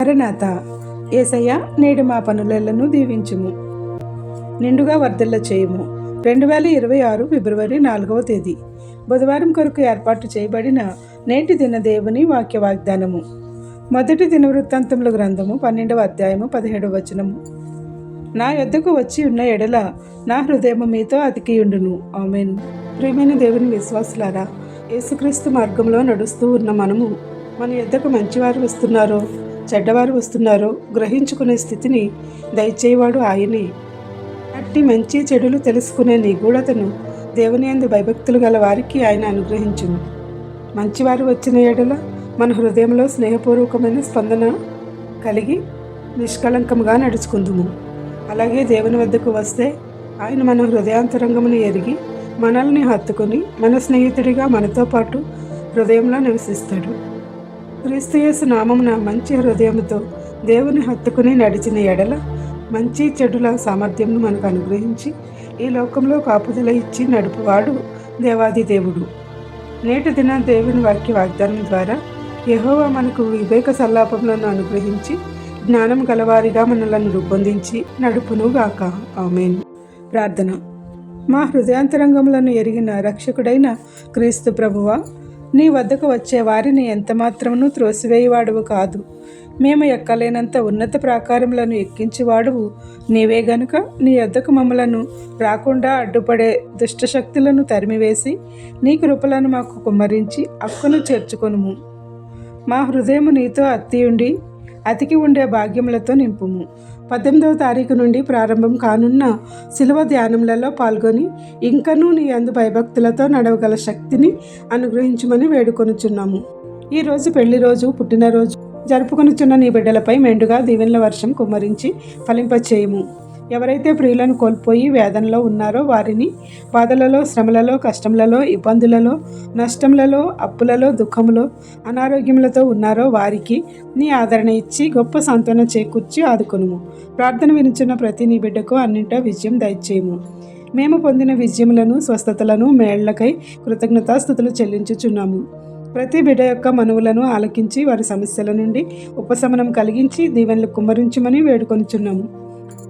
హరనాథ ఏసయ్య నేడు మా పనులను దీవించుము. నిండుగా వర్ధల్ల చేయుము. రెండు వేల ఇరవై ఆరు ఫిబ్రవరి నాలుగవ తేదీ. బుధవారం కొరకు ఏర్పాటు చేయబడిన నేటి దిన దేవుని వాక్య వాగ్దానము మొదటి దిన వృత్తాంతముల గ్రంథము పన్నెండవ అధ్యాయము పదిహేడవ వచనము. నా యొద్దకు వచ్చి ఉన్న ఎడల నా హృదయము మీతో అతికియుండును. ఆమెన్. ప్రియమైన దేవుని విశ్వాసులారా యేసుక్రీస్తు మార్గంలో నడుస్తూ ఉన్న మనము మన యొద్దకు మంచివారు వస్తున్నారో చెడ్డవారు వస్తున్నారో. గ్రహించుకునే స్థితిని దయచేయవాడు ఆయనే. అట్టి మంచి చెడులు తెలుసుకునే నిగూఢతను దేవుని అందు భయభక్తులు గల వారికి ఆయన అనుగ్రహించును. మంచివారు వచ్చిన ఏడల మన హృదయంలో స్నేహపూర్వకమైన స్పందన కలిగి నిష్కళంకంగా నడుచుకుందుము. అలాగే దేవుని వద్దకు వస్తే ఆయన మన హృదయాంతరంగమును ఎరిగి మనల్ని హత్తుకొని మన స్నేహితుడిగా మనతో పాటు హృదయంలో నివసిస్తాడు. క్రీస్తుయేసు నామమున మంచి హృదయముతో దేవుని హత్తుకుని నడిచిన ఎడల మంచి చెడుల సామర్థ్యంను మనకు అనుగ్రహించి ఈ లోకంలో కాపుదల ఇచ్చి నడుపువాడు దేవాది దేవుడు. నేటి దిన దేవుని వాక్య వాగ్దానం ద్వారా యహోవా మనకు వివేక సల్లాపములను అనుగ్రహించి జ్ఞానం గలవారిగా మనలను రూపొందించి నడుపును గాక. ఆమెన్. ప్రార్థన. మా హృదయాంతరంగములను ఎరిగిన రక్షకుడైన క్రీస్తు ప్రభువా నీ వద్దకు వచ్చే వారిని ఎంతమాత్రమును త్రోసివేయవాడువు కాదు. మేము ఎక్కలేనంత ఉన్నత ప్రాకారములను ఎక్కించేవాడువు. నీవే గనుక నీ వద్దకు మమ్మలను రాకుండా అడ్డుపడే దుష్టశక్తులను తరిమివేసి నీ కృపలను మాకు కుమ్మరించి అక్కును చేర్చుకొనుము. మా హృదయము నీతో అత్తియుండి అతికి ఉండే భాగ్యములతో నింపుము. పద్దెనిమిదవ తారీఖు నుండి ప్రారంభం కానున్న శిలువ ధ్యానములలో పాల్గొని ఇంకనూ నీ అందు భయభక్తులతో నడవగల శక్తిని అనుగ్రహించమని వేడుకొనుచున్నాము. ఈరోజు పెళ్ళి రోజు పుట్టినరోజు జరుపుకొనుచున్న నీ బిడ్డలపై మెండుగా దీవెనల వర్షం కుమ్మరించి ఫలింపచేయము. ఎవరైతే ప్రియులను కోల్పోయి వేదనలో ఉన్నారో వారిని బాధలలో శ్రమలలో కష్టములలో ఇబ్బందులలో నష్టములలో అప్పులలో దుఃఖములో అనారోగ్యములతో ఉన్నారో వారికి నీ ఆదరణ ఇచ్చి గొప్ప సాంత్వన చేకూర్చి ఆదుకొనుము. ప్రార్థన వినిచున్న ప్రతి నీ బిడ్డకు అన్నింటా విజయం దయచేయము. మేము పొందిన విజయములను స్వస్థతలను మేళ్ళకై కృతజ్ఞతాస్థుతులు చెల్లించుచున్నాము. ప్రతి బిడ్డ యొక్క మనువులను ఆలకించి వారి సమస్యల నుండి ఉపశమనం కలిగించి దీవెనలు కుమ్మరించమని వేడుకొనుచున్నాము.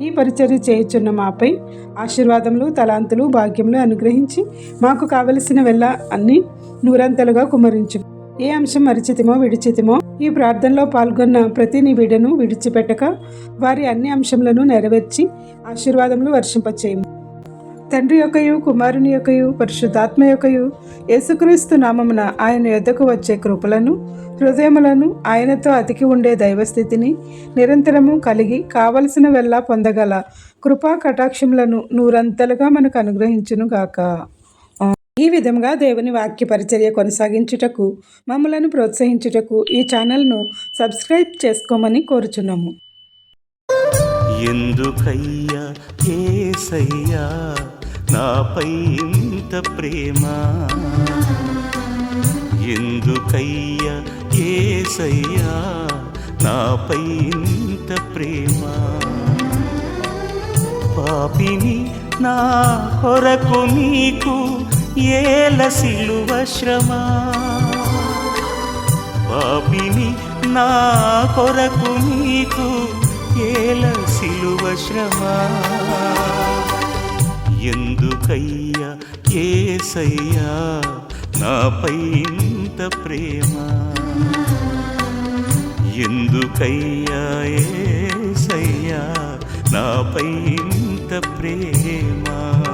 ఈ పరిచర్య చేయుచున్న మాపై ఆశీర్వాదములు తలాంతులు భాగ్యములు అనుగ్రహించి మాకు కావలసిన వెళ్ళ అన్ని నూరంతలుగా కుమరించు ఏ అంశం మరిచితిమో విడిచితిమో ఈ ప్రార్థనలో పాల్గొన్న ప్రతి నిబిడను విడిచిపెట్టక వారి అన్ని అంశములను నెరవేర్చి ఆశీర్వాదములు వర్షింపచేయము. తండ్రి యొక్కయు కుమారుని యొక్కయు పరిశుద్ధాత్మ యొక్కయు యేసుక్రీస్తు నామమున ఆయన యొద్దకు వచ్చే కృపలను హృదయములను ఆయనతో అతికి ఉండే దైవస్థితిని నిరంతరము కలిగి కావలసిన వెళ్ళా పొందగల కృపా కటాక్షములను నూరంతలుగా మనకు అనుగ్రహించును గాక. ఈ విధంగా దేవుని వాక్య పరిచర్య కొనసాగించుటకు మమ్మలను ప్రోత్సహించుటకు ఈ ఛానల్ను సబ్స్క్రైబ్ చేసుకోమని కోరుచున్నాము. ఎందుకయ్యా ఏసయ్యా? నాపై ఇంత ప్రేమ. ఎందుకయ్యా ఏసయ్యా నాపై ఇంత ప్రేమ. పాపిని నా కొరకు నీకు ఏల సిలువ శ్రమ. పాపిని నా కొరకు నీకు ఏల సిలువ శ్రమ. ఎందుకయ్యా ఏసయ్యా నాపై ఇంత ప్రేమ. ఎందుకయ్యా ఏసయ్యా? నాపై ఇంత ప్రేమ.